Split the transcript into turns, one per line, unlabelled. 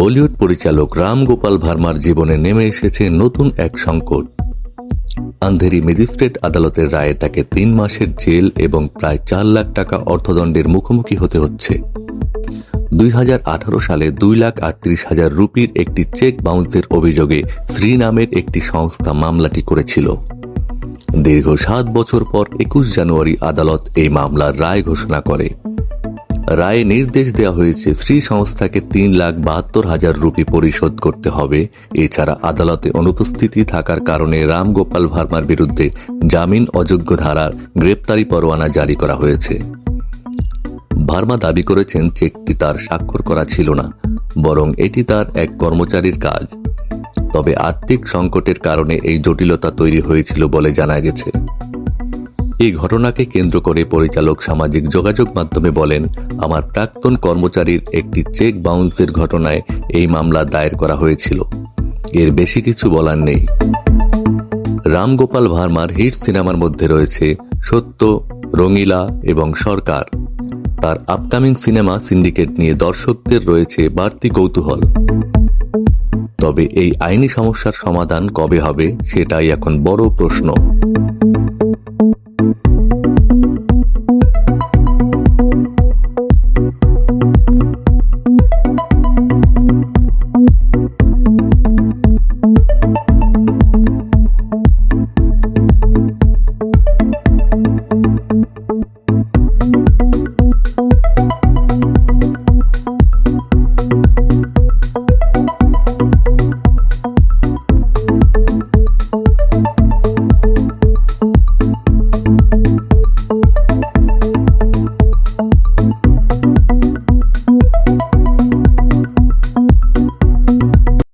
বলিউড পরিচালক রাম গোপাল ভার্মার জীবনে নেমে এসেছে নতুন এক সংকট। আন্ধেরি ম্যাজিস্ট্রেট আদালতের রায়ে তাকে তিন মাসের জেল এবং প্রায় চার লাখ টাকা অর্থদণ্ডের মুখোমুখি হতে হচ্ছে। দুই হাজার আঠারো সালে দুই লাখ আটত্রিশ হাজার রুপির একটি চেক বাউন্সের অভিযোগে শ্রী নামের একটি সংস্থা মামলাটি করেছিল। দীর্ঘ সাত বছর পর একুশ জানুয়ারি আদালত এই মামলার রায় ঘোষণা করে। রায়ে নির্দেশ দেওয়া হয়েছে শ্রী সংস্থাকে তিন লাখ বাহাত্তর হাজার রুপি পরিশোধ করতে হবে। এছাড়া আদালতে অনুপস্থিতি থাকার কারণে রামগোপাল ভার্মার বিরুদ্ধে জামিন অযোগ্য ধারার গ্রেপ্তারি পরোয়ানা জারি করা হয়েছে। ভার্মা দাবি করেছেন, চেকটি তার স্বাক্ষর করা ছিল না, বরং এটি তার এক কর্মচারীর কাজ। তবে আর্থিক সংকটের কারণে এই জটিলতা তৈরি হয়েছিল বলে জানা গেছে। এই ঘটনাকে কেন্দ্র করে পরিচালক সামাজিক যোগাযোগ মাধ্যমে বলেন, আমার প্রাক্তন কর্মচারীর একটি চেক বাউন্সের ঘটনায় এই মামলা দায়ের করা হয়েছিল। এর বেশি কিছু বলার নেই। রামগোপাল ভার্মার হিট সিনেমার মধ্যে রয়েছে সত্য, রঙিলা এবং সরকার। তার আপকামিং সিনেমা সিন্ডিকেট নিয়ে দর্শকদের রয়েছে বাড়তি কৌতূহল। তবে এই আইনি সমস্যার সমাধান কবে হবে সেটাই এখন বড় প্রশ্ন।